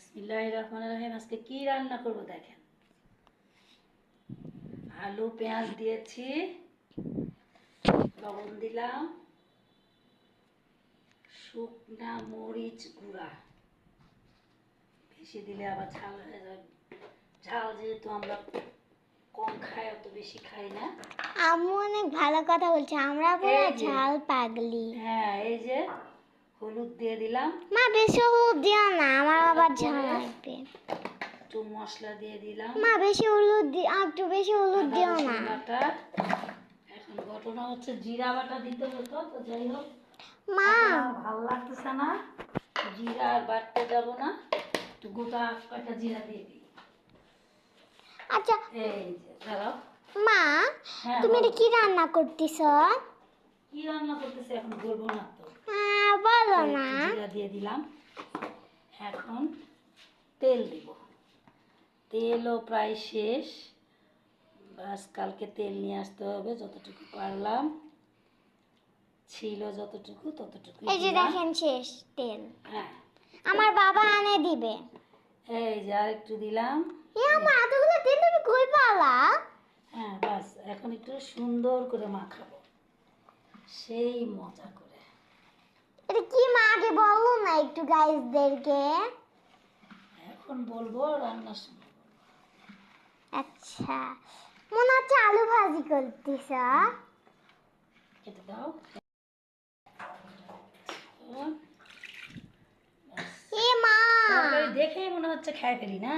বিসমিল্লাহ রহমান রহিম আজকে কি রান্না করব দেখেন। আলু পেঁয়াজ দিয়েছি। লবণ দিলাম। শুকনা মরিচ গুঁড়া। বেশি দিলে আবার ঝাল হয়ে যাবে ঝাল যেহেতু আমরা কম খাই অত বেশি খাই না। আম্মু অনেক ভালো কথা বলছে। আমরা পুরো ঝাল পাগলি। হ্যাঁ এই যে হলুদ দিয়ে দিলাম। মা বেশি হলুদ দিও না আমার আবার ঝাল? লাগবে। একটু মশলা দিয়ে দিলাম। মা বেশি হলুদ দি একটু বেশি হলুদ দিও না। এখন ঘটনা হচ্ছে জিরা বাটা দিতে হতো তো যাই হোক। মা! ভালো লাগতেছে না। জিরা আর বাটতে যাব না। একটু গোটা কয়টা জিরা দিয়ে দিই? আচ্ছা এই দাঁড়াও। মা হ্যাঁ তুমি এটা কি রান্না করতেছ? কি রান্না করতেছে এখন বলব না তো। বলো না। জিরা দিয়ে দিলাম। এখন তেল দিব। তেলও প্রায় শেষ। বাস কালকে তেল নিয়ে আসতে হবে যতটুকু পারলাম। ছিল যতটুকু ততটুকু এই যে দেখেন শেষ তেল। হ্যাঁ। আমার বাবা আনে দিবে। এই যে আর একটু দিলাম। এ আমার এতগুলো তেল তুমি কই পালা? হ্যাঁ বাস এখন একটু সুন্দর করে মাখাবো। সেই মজা করে এটা কি মা আগে বলো না একটু গাইসদেরকে এখন বলব রান্নার সময়। আচ্ছা মনে হচ্ছে আলু ভাজি করতেছ। কেটে দাও। এ মা! দেখেই মনে হচ্ছে খাই ফেলি না?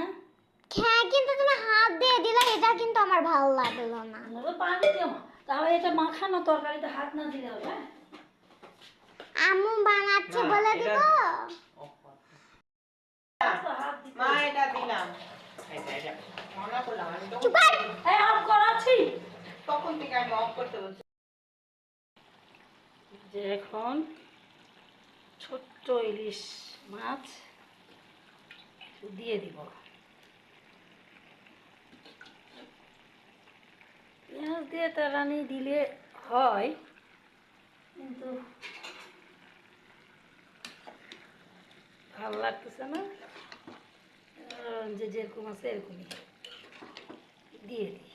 হ্যাঁ কিন্তু তুমি হাত দিয়ে দিলে এটা কিন্তু আমার ভালো লাগল না। পানি দিও মা। তাহলে এটা মাখানো তরকারিতে হাত না দিলে হবে হ্যাঁ? আম্মু বানাচ্ছে বলে দিব। তো মা এটা দিলাম। এখন ছোট্ট ইলিশ মাছ দিয়ে দিব। পেঁয়াজ দিয়ে তারানি দিলে হয় কিন্তু ভালো লাগতেছে না? যে যেরকম আছে এরকমই। দিয়ে দিই।